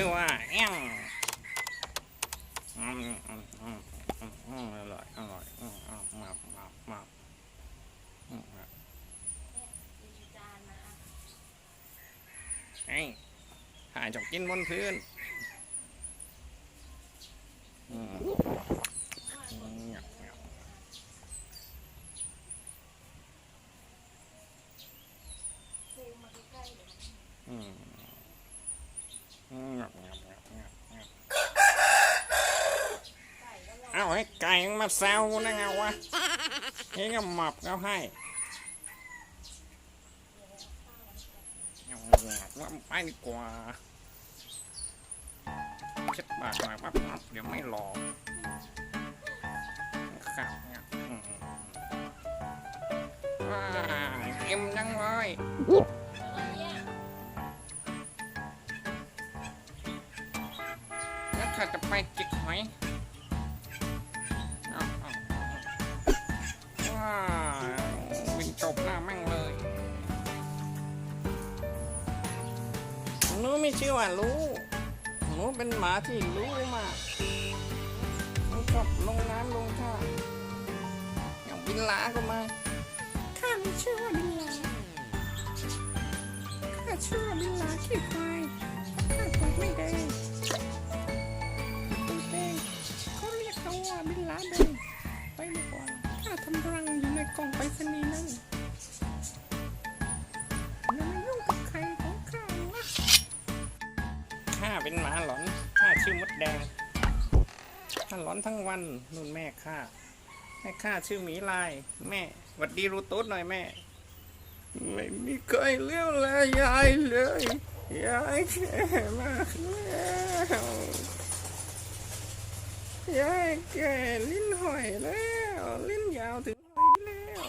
ชื่อว่าแง่อร่อยอร่อยมามามาไอ้ถ่ายจบกินบนพื้นอืม แซวนะไงวะเฮ้ยก็หมับเขาให้ว่าไปดีกว่าเช็ดปากหน่อยปั๊บเดี๋ยวไม่หลอกครับเนี่ยว้าเอ็มจังเลยแล้วถ้าจะไปจิกหอย ม่เชื่อว่ารู้หนูเป็นหมาที่รู้มากหนูชอบลงน้ำลงท่าอย่างบินลาก็มาข้าไม่เชื่อว่าบินลาข้าเชื่อว่าบินลาขี้ควายข้าตกไม่แดงตูดแดงเขาเรียกเขาว่าบินลาแดงไปดีกว่าข้าทำรังอยู่ในกล่องไปรษณีย์นั่น เป็นหมาหลอนข้าชื่อมดแดงข้าหลอนทั้งวันนุ่นแม่ข้าแม่ข้าชื่อหมีลาย แม่หวัดดีรูตูดหน่อยแม่ ไม่มีใครเลี้ยวแลยายเลยยายแก่มากแล้วยายแก่ลิ้นหอยแล้ว ลิ้นยาวถึงหอยแล้ว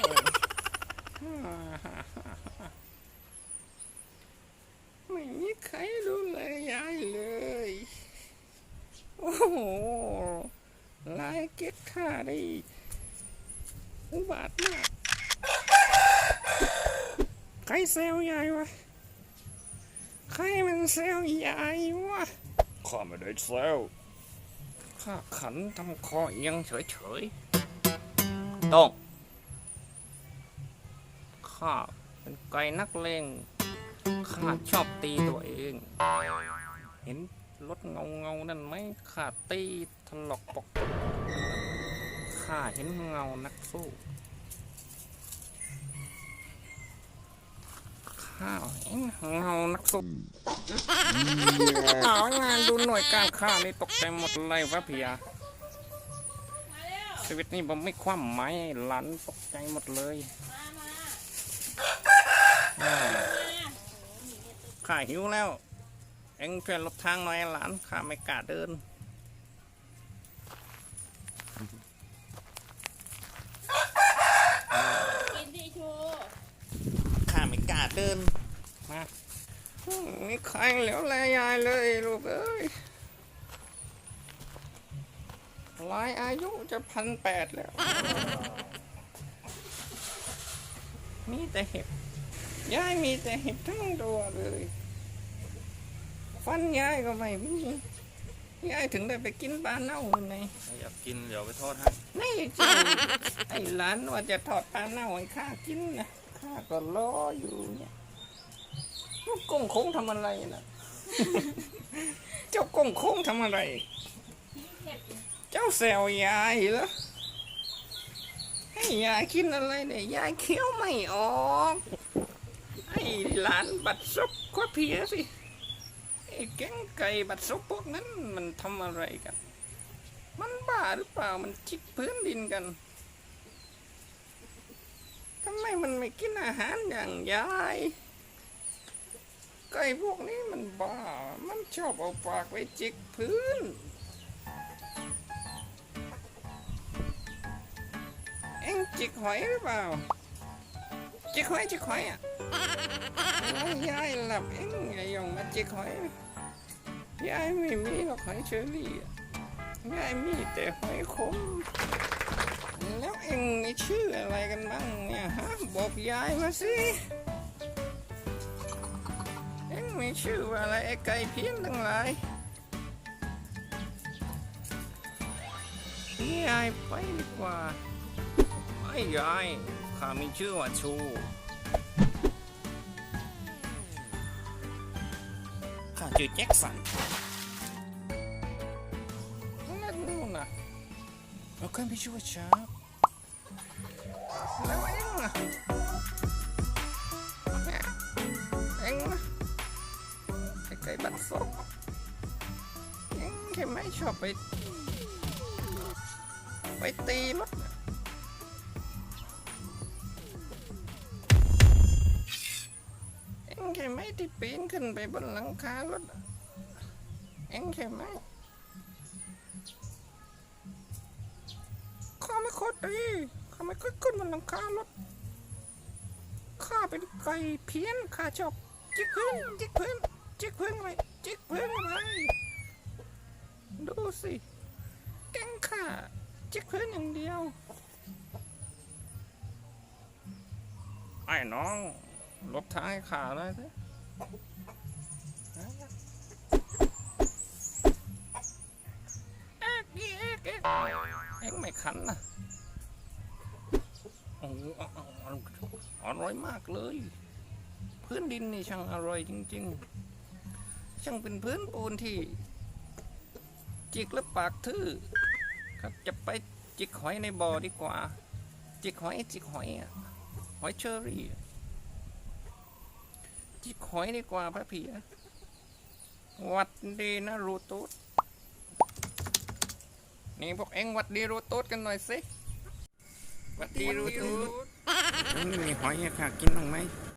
ไม่มีใครดูแลยายเลย โอ้โหลายเก็ตท่าได้อุบาทมากใครเซลยายวะ ใครมันเซลยายวะ ข้าไม่ได้เซลข้าขันทำคอเอียงเฉยๆ ต้อง ข้าเป็นไก่นักเลงข้าชอบตีตัวเอง เห็น รถเงาเงาๆนั่นไหมข้าตีถลอกปอกข้าเห็นเงานักสู้ข้าเห็นเงานักสู้เอางานดูหน่วยการข้านี่ตกใจหมดเลยวะพี่ยาชีวิตนี้ผมไม่คว่ำไหมหลานตกใจหมดเลยอ่าข้าหิวแล้ว เอ็งช่วยหลบทางหน่อยหลานข้าไม่กล้าเดิน กินที่ชู ข้าไม่กล้าเดิน มาอืมมีใครเหลียวแลยายเลยลูกเอ้ยลายอายุจะพันแปดแล้ว มีแต่เห็บ ยายมีแต่เห็บทั้งตัวเลย ฟันยายก็ไม่มียายถึงได้ไปกินปลาเน่าไงอยากกินเดี๋ยวไปทอดให้ไม่จริงไอ้หลานว่าจะทอดปลาเน่าให้ข้ากินนะข้าก็รออยู่เนี่ยลูกกงโค้งทำอะไรนะเจ้ากงโค้งทำอะไร เจ้าแซวยายเหรอให้ยายกินอะไรเนี่ยยายเคี้ยวไม่ออกไอ้หลานบัดซบก็เพียสิไอ้ แก๊งไก่บัดซบพวกนั้นมันทำอะไรกัน มันบ้าหรือเปล่ามันจิกพื้นดินกันทำไมมันไม่กินอาหารอย่างยายไก่พวกนี้มันบ้า มันชอบเอาปากไว้จิกพื้น เอ็งจิกหอยหรือเปล่า จิกหอยจิกหอยอะยายหลับเอ็งอย่ายองมาจิกหอย ยายไม่มีหรอกหอยเชอรี่ยายมีแต่หอยขม แล้วเอ็งนี่ชื่ออะไรกันบ้างเนี่ยฮะ บอกยายมาสิ เอ็งมีชื่อว่าอะไรไอ้ไก่เพี้ยนทั้งหลายยายไปดีกว่าไอ้ยายข้ามีชื่อว่าชู จือแจ็คสันนั่นนู่นน่ะเราเคยไปช่วยชาร์ปแล้วเอ็งอะเนี่ยเอ็งนะไอ้ไก่บัดซบเอ็งแค่ไม่ชอบไป ไปตีรถน่ะ ที่ปีนขึ้นไปบนหลังคารถเอ็งใช่ไหมข้าไม่ค่อยตีข้าไม่ค่อยขึ้นบนหลังคารถข้าเป็นไก่เพี้ยนข้าชอบจิกพื้นจิกพื้นจิกพื้นไว้จิกพื้นไว้ดูสิแกงข้าจิกพื้นอย่างเดียวไอ้น้องลบทางให้ขาเลยสิ เอ็งไม่ขันนะโอ้อร่อยมากเลย พื้นดินนี่ช่างอร่อยจริง ๆ ช่างเป็นพื้นปูนที่ จิกแล้วปากทื่อครับจะไปจิกหอยในบ่อดีกว่า จิกหอยจิกหอยอะหอยเชอรี่ จิกหอยดีกว่าพระผีวัดดีนะรูตูดนี่พวกเอ็งวัดดีรูตูดกันหน่อยสิวัดดีรูตูดมีหอยให้ข้ากินบ้างไหม